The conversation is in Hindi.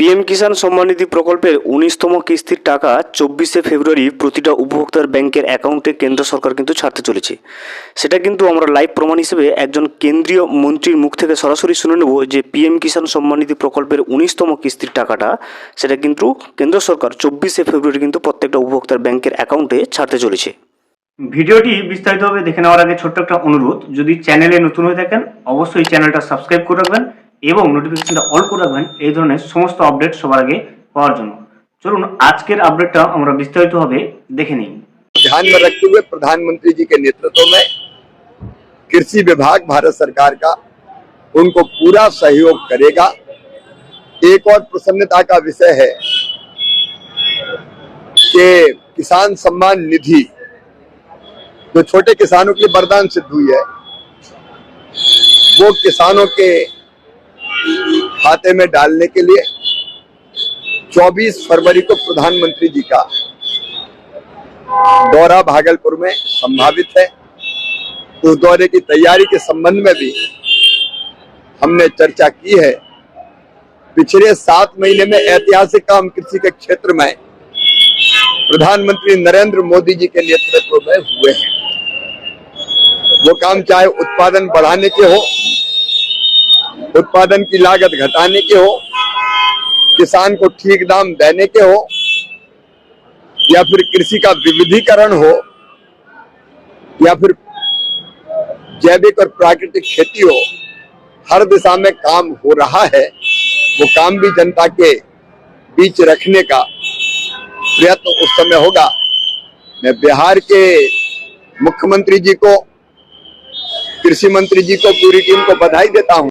পিএম কিষাণ সম্মানিধি প্রকল্পের উনিশতম কিস্তির টাকা চব্বিশে ফেব্রুয়ারি প্রতিটা উপভোক্তার ব্যাংকের অ্যাকাউন্টে কেন্দ্র সরকার কিন্তু ছাড়তে চলেছে। সেটা কিন্তু আমরা লাইভ প্রমাণ হিসেবে একজন কেন্দ্রীয় মন্ত্রীর মুখ থেকে সরাসরি শুনে নেব যে পিএম কিষাণ সম্মানিধি প্রকল্পের উনিশতম কিস্তির টাকাটা সেটা কিন্তু কেন্দ্র সরকার চব্বিশে ফেব্রুয়ারি কিন্তু প্রত্যেকটা উপভোক্তার ব্যাংকের অ্যাকাউন্টে ছাড়তে চলেছে। ভিডিওটি বিস্তারিতভাবে দেখে নেওয়ার আগে ছোট্ট একটা অনুরোধ, যদি চ্যানেলে নতুন হয়ে থাকেন, অবশ্যই চ্যানেলটা সাবস্ক্রাইব করে রাখবেন এবং নোটিফিকেশনটা অল করে রাখবেন এই ধরনের সমস্ত আপডেট সবার আগে পাওয়ার জন্য চলুন আজকের আপডেটটা আমরা বিস্তারিতভাবে দেখে নিই ध्यान में रखते हुए प्रधानमंत्री जी के नेतृत्व में कृषि विभाग भारत सरकार का उनको पूरा सहयोग करेगा एक और प्रसन्नता का विषय है कि किसान सम्मान निधि जो छोटे किसानों के लिए वरदान सिद्ध हुई है वो किसानों के खाते में डालने के लिए 24 फरवरी को प्रधानमंत्री जी का दौरा भागलपुर में संभावित है। उस दौरे की तैयारी के संबंध में भी हमने चर्चा की है। पिछले सात महीने में ऐतिहासिक काम कृषि के क्षेत्र में प्रधानमंत्री नरेंद्र मोदी जी के नेतृत्व में हुए हैं। वो काम चाहे उत्पादन बढ़ाने के हो उत्पादन की लागत घटाने के हो, किसान को ठीक दाम देने के हो, या फिर कृषि का विविधीकरण हो, या फिर जैविक और प्राकृतिक खेती हो, हर दिशा में काम हो रहा है, वो काम भी जनता के बीच रखने का प्रयत्न उस समय होगा। मैं बिहार के मुख्यमंत्री जी को, कृषि मंत्री जी को, पूरी टीम को बधाई देता हूँ।